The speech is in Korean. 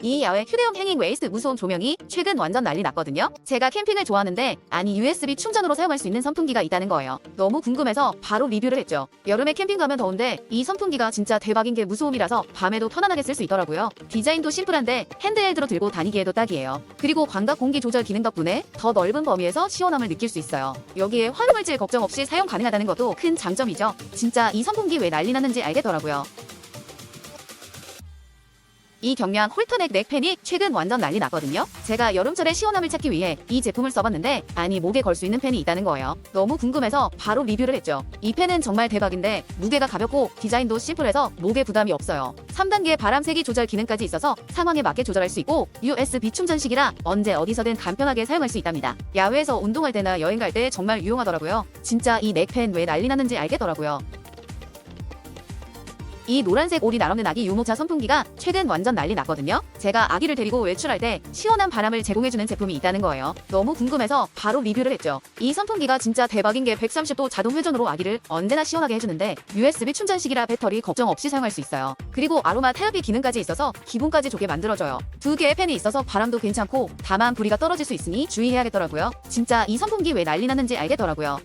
이 야외 휴대용 행잉 웨이스트 무소음 조명이 최근 완전 난리 났거든요. 제가 캠핑을 좋아하는데 아니 USB 충전으로 사용할 수 있는 선풍기가 있다는 거예요. 너무 궁금해서 바로 리뷰를 했죠. 여름에 캠핑 가면 더운데 이 선풍기가 진짜 대박인 게 무소음이라서 밤에도 편안하게 쓸 수 있더라고요. 디자인도 심플한데 핸드헬드로 들고 다니기에도 딱이에요. 그리고 광각 공기 조절 기능 덕분에 더 넓은 범위에서 시원함을 느낄 수 있어요. 여기에 화물질 걱정 없이 사용 가능하다는 것도 큰 장점이죠. 진짜 이 선풍기 왜 난리 났는지 알겠더라고요. 이 경량 홀터넥 넥팬이 최근 완전 난리 났거든요. 제가 여름철에 시원함을 찾기 위해 이 제품을 써봤는데 아니 목에 걸 수 있는 팬이 있다는 거예요. 너무 궁금해서 바로 리뷰를 했죠. 이 팬은 정말 대박인데 무게가 가볍고 디자인도 심플해서 목에 부담이 없어요. 3단계 바람 세기 조절 기능까지 있어서 상황에 맞게 조절할 수 있고 USB 충전식이라 언제 어디서든 간편하게 사용할 수 있답니다. 야외에서 운동할 때나 여행 갈 때 정말 유용하더라고요. 진짜 이 넥팬 왜 난리 났는지 알겠더라고요. 이 노란색 오리 날 없는 아기 유모차 선풍기가 최근 완전 난리 났거든요. 제가 아기를 데리고 외출할 때 시원한 바람을 제공해주는 제품이 있다는 거예요. 너무 궁금해서 바로 리뷰를 했죠. 이 선풍기가 진짜 대박인 게 130도 자동 회전으로 아기를 언제나 시원하게 해주는데 USB 충전식이라 배터리 걱정 없이 사용할 수 있어요. 그리고 아로마 테라피 기능까지 있어서 기분까지 좋게 만들어줘요. 두 개의 팬이 있어서 바람도 괜찮고 다만 부리가 떨어질 수 있으니 주의해야겠더라고요. 진짜 이 선풍기 왜 난리 났는지 알겠더라고요.